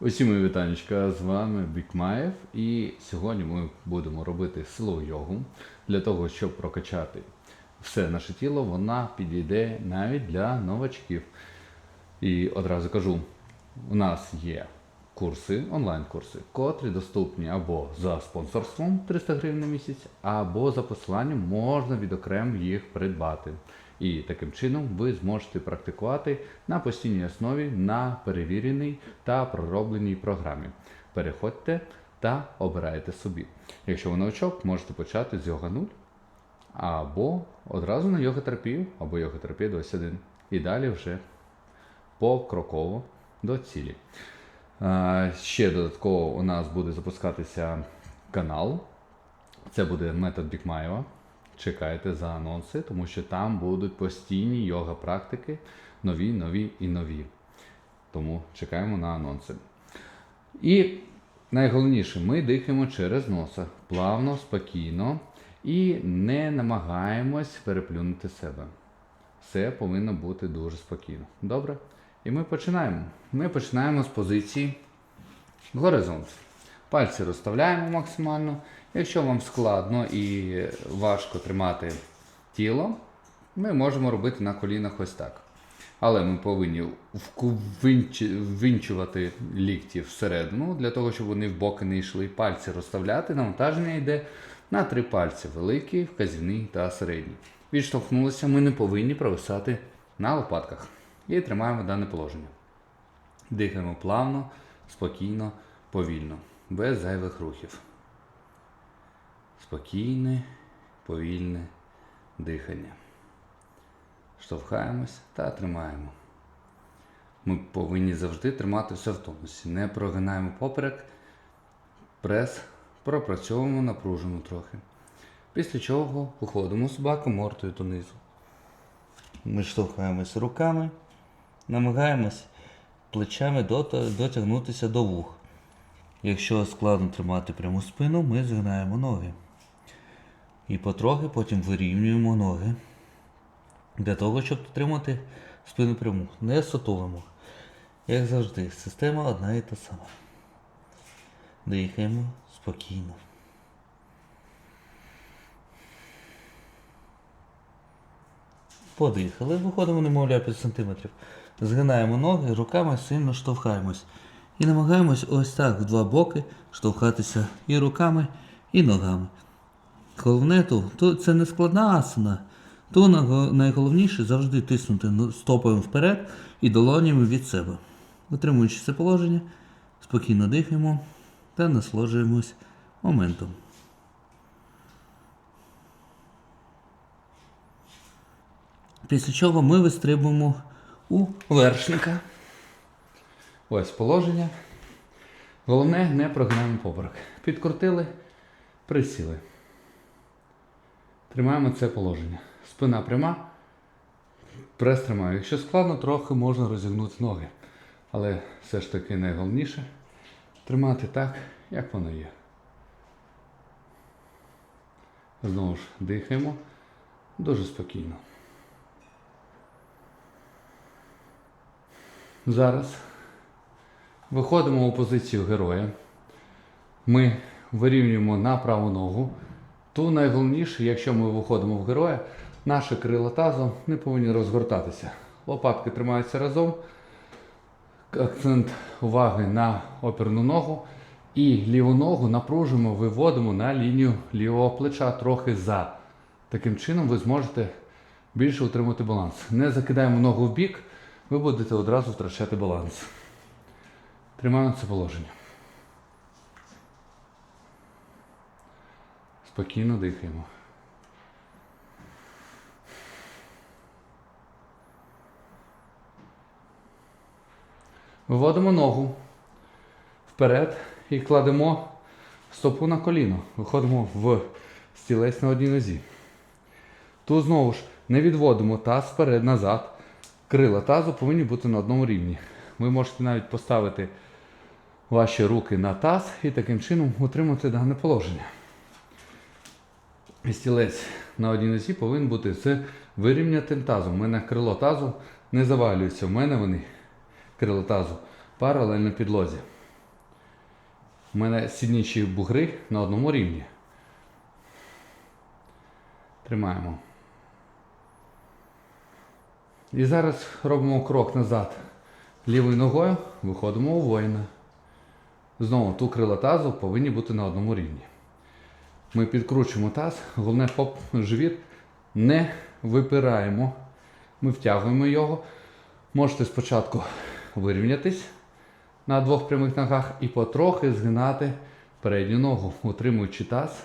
Усім вітанечка, з вами Бікмаєв. І сьогодні ми будемо робити силову йогу. Для того, щоб прокачати все наше тіло, вона підійде навіть для новачків. І одразу кажу: у нас є курси, онлайн-курси, котрі доступні або за спонсорством 300 гривень на місяць, або за посиланням можна відокремо їх придбати. І таким чином ви зможете практикувати на постійній основі на перевіреній та проробленій програмі. Переходьте та обирайте собі. Якщо ви новачок, можете почати з йога 0 або одразу на йога-терапію, або йога-терапія 21. І далі вже покроково до цілі. Ще додатково у нас буде запускатися канал. Це буде метод Бікмаєва. Чекайте за анонси, тому що там будуть постійні йога практики, нові, нові і нові. Тому чекаємо на анонси. І найголовніше, ми дихаємо через носа плавно, спокійно і не намагаємось переплюнути себе. Все повинно бути дуже спокійно. Добре? І ми починаємо. Ми починаємо з позиції горизонт. Пальці розставляємо максимально. Якщо вам складно і важко тримати тіло, ми можемо робити на колінах ось так. Але ми повинні ввинчувати лікті всередину, для того, щоб вони в боки не йшли. Пальці розставляти. Навантаження йде на три пальці: великий, вказівний та середній. Відштовхнулися, ми не повинні провисати на лопатках. І тримаємо дане положення. Дихаємо плавно, спокійно, повільно, без зайвих рухів. Спокійне, повільне дихання. Штовхаємось та тримаємо. Ми повинні завжди тримати все в тонусі. Не прогинаємо поперек, прес, пропрацьовуємо напружено трохи. Після чого виходимо з баку мортою донизу. Ми штовхаємось руками, намагаємось плечами дотягнутися до вух. Якщо складно тримати пряму спину, ми згинаємо ноги. І потрохи потім вирівнюємо ноги. Для того, щоб отримати спину пряму. Не сутулимо. Як завжди, система одна і та сама. Дихаємо спокійно. Подихали, виходимо немовля 5 см. Згинаємо ноги, руками сильно штовхаємось. І намагаємось ось так в два боки штовхатися і руками, і ногами. Головне то, то це не складна асана. То найголовніше завжди тиснути ну, стопою вперед і долонями від себе. Утримуючи це положення, спокійно дихаємо та насолоджуємось моментом. Після чого ми вистрибуємо у вершника. Ось положення. Головне, не прогинаємо поперек. Підкрутили, присіли. Тримаємо це положення. Спина пряма, прес тримаю. Якщо складно, трохи можна розігнути ноги. Але все ж таки найголовніше тримати так, як воно є. Знову ж дихаємо дуже спокійно. Зараз виходимо у позицію героя. Ми вирівнюємо на праву ногу. То найголовніше, якщо ми виходимо в героя, наші крила тазу не повинні розгортатися. Лопатки тримаються разом. Акцент уваги на оперну ногу. І ліву ногу напружуємо, виводимо на лінію лівого плеча трохи за. Таким чином ви зможете більше утримати баланс. Не закидаємо ногу в бік, ви будете одразу втрачати баланс. Тримаємо це положення. Спокійно дихаємо. Виводимо ногу вперед і кладемо стопу на коліно. Виходимо в стілець на одній нозі. Тут знову ж не відводимо таз вперед назад. Крила тазу повинні бути на одному рівні. Ви можете навіть поставити ваші руки на таз і таким чином утримати дане положення. Стілець на одній нозі повинен бути з вирівнятим тазом. У мене крило тазу не завалюється. У мене вони крило тазу паралельно підлозі. У мене сіднічі бугри на одному рівні. Тримаємо. І зараз робимо крок назад. Лівою ногою виходимо у воїна. Знову ту крила тазу повинні бути на одному рівні. Ми підкручуємо таз, головне поп живіт не випираємо. Ми втягуємо його. Можете спочатку вирівнятись на двох прямих ногах і потрохи згинати передню ногу, утримуючи таз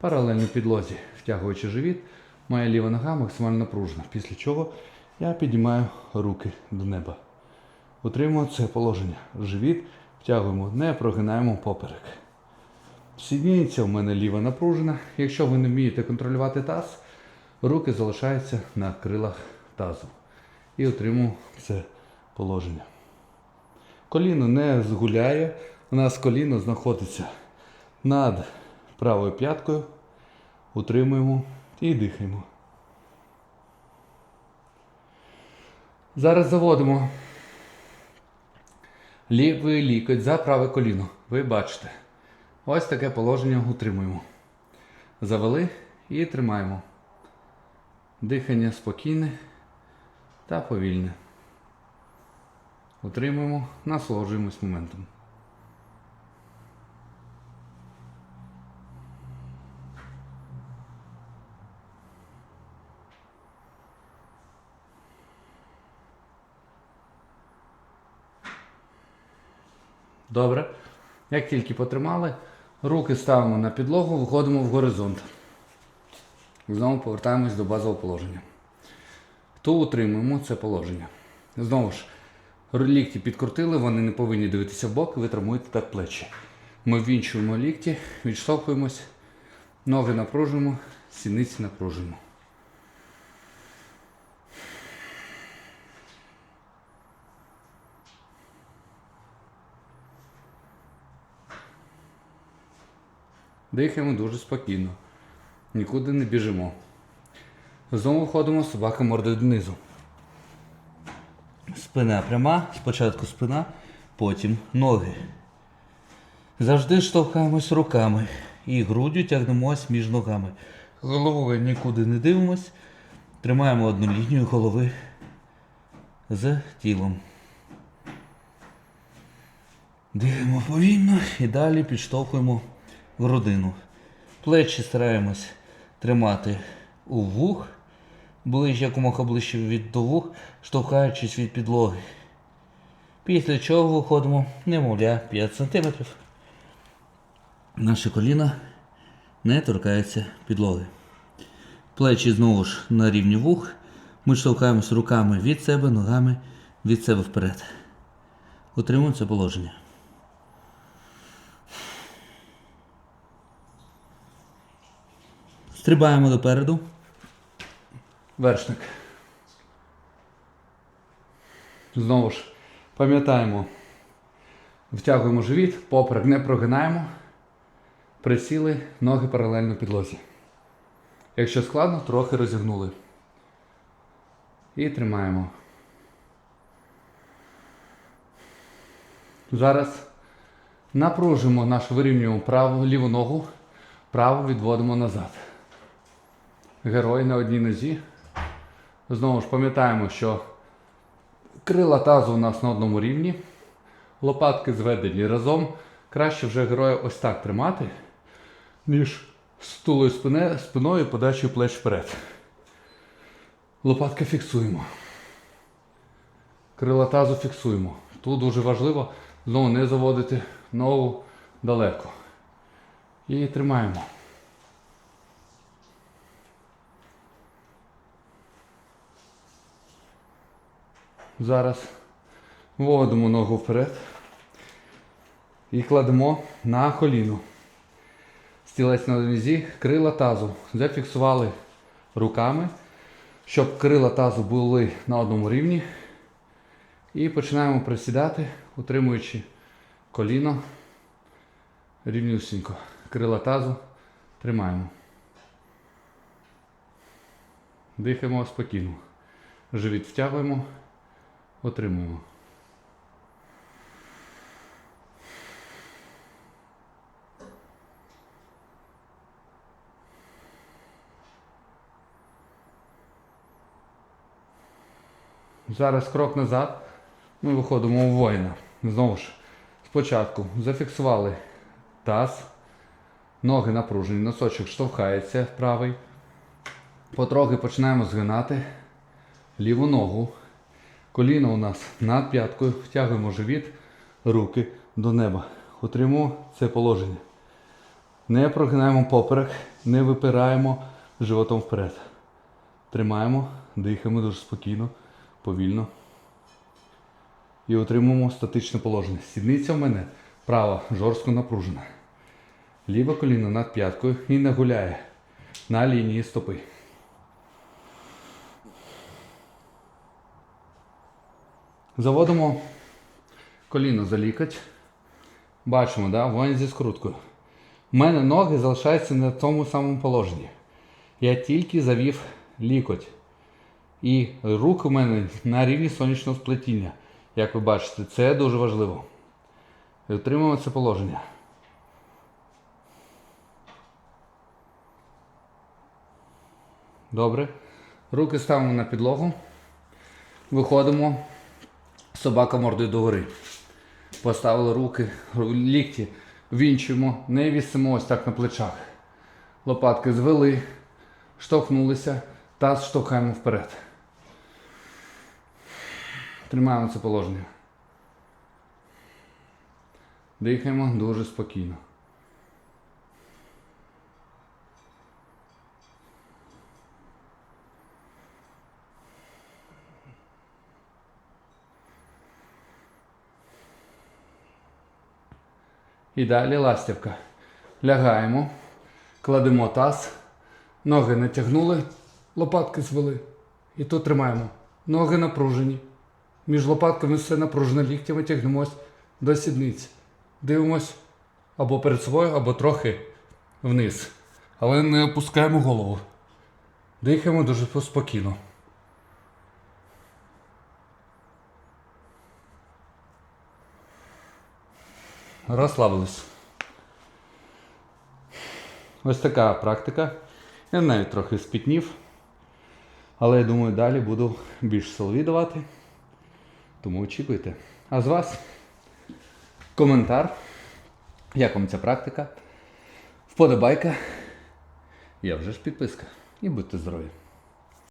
паралельно підлозі, втягуючи живіт. Моя ліва нога максимально напружена. Після чого я піднімаю руки до неба. Утримуємо це положення. Живіт втягуємо, не прогинаємо поперек. Сідніця у мене ліва напружена. Якщо ви не вмієте контролювати таз, руки залишаються на крилах тазу. І отримуємо це положення. Коліно не згуляє. У нас коліно знаходиться над правою п'яткою. Утримуємо і дихаємо. Зараз заводимо лівий лікоть за праве коліно. Ви бачите. Ось таке положення утримуємо. Завели і тримаємо. Дихання спокійне та повільне. Утримуємо, насолоджуємось моментом. Добре. Як тільки потримали, руки ставимо на підлогу, виходимо в горизонт. Знову повертаємось до базового положення. То утримуємо це положення. Знову ж, лікті підкрутили, вони не повинні дивитися в бок, ви травмуєте так плечі. Ми ввінчуємо лікті, відштовхуємось, ноги напружуємо, сідниці напружуємо. Дихаємо дуже спокійно. Нікуди не біжимо. Знову виходимо собака мордою донизу. Спина пряма, спочатку спина, потім ноги. Завжди штовхаємось руками і груддю тягнемось між ногами. Головою нікуди не дивимось. Тримаємо одну лінію голови з тілом. Дихаємо повільно і далі підштовхуємо грудину. Плечі стараємось тримати у вух, ближче якомога ближче від до вух, штовхаючись від підлоги. Після чого виходимо, немовля, 5 см. Наше коліно не торкається підлоги. Плечі знову ж на рівні вух. Ми штовхаємось руками від себе, ногами від себе вперед. Утримуємо це положення. Стрибаємо допереду. Вершник. Знову ж пам'ятаємо. Втягуємо живіт, поперек не прогинаємо. Присіли ноги паралельно підлозі. Якщо складно, трохи розігнули. І тримаємо. Зараз напружимо нашу вирівнюємо праву ліву ногу, праву відводимо назад. Герой на одній нозі. Знову ж пам'ятаємо, що крила тазу у нас на одному рівні. Лопатки зведені разом. Краще вже героя ось так тримати, ніж з тулою спиною подачею плеч вперед. Лопатки фіксуємо. Крила тазу фіксуємо. Тут дуже важливо знову не заводити ногу далеко. І тримаємо. Зараз вводимо ногу вперед і кладемо на коліно. Стілець на нозі, крила тазу. Зафіксували руками, щоб крила тазу були на одному рівні. І починаємо присідати, утримуючи коліно рівнюсінько. Крила тазу тримаємо. Дихаємо спокійно. Живіт втягуємо, отримуємо. Зараз крок назад. Ми виходимо у воїна. Знову ж, спочатку зафіксували таз, ноги напружені, носочок штовхається правий. Потроги починаємо згинати ліву ногу. Коліно у нас над п'яткою, втягуємо живіт, руки до неба. Утримуємо це положення. Не прогинаємо поперек, не випираємо животом вперед. Тримаємо, дихаємо дуже спокійно, повільно. І отримуємо статичне положення. Сідниця в мене права жорстко напружена. Ліве коліно над п'яткою і не гуляє на лінії стопи. Заводимо коліно за лікоть. Бачимо, да? воїн зі скруткою. У мене ноги залишаються на тому самому положенні. Я тільки завів лікоть. І руки у мене на рівні сонячного сплетіння. Як ви бачите, це дуже важливо. І отримуємо це положення. Добре. Руки ставимо на підлогу. Виходимо. Собака мордою догори. Поставили руки, лікті, вінчуємо, не вісимо ось так на плечах. Лопатки звели, штовхнулися, таз штовхаємо вперед. Тримаємо це положення. Дихаємо дуже спокійно. І далі ластівка. Лягаємо, кладемо таз, ноги натягнули, лопатки звели. І тут тримаємо. Ноги напружені. Між лопатками все напружено, ліктями тягнемось до сідниць. Дивимось або перед собою, або трохи вниз. Але не опускаємо голову. Дихаємо дуже спокійно. Розслабились. Ось така практика. Я навіть трохи спітнів. Але я думаю, далі буду більш силові давати. Тому очікуйте. А з вас коментар. Як вам ця практика? Вподобайка. Я вже ж підписка. І будьте здорові!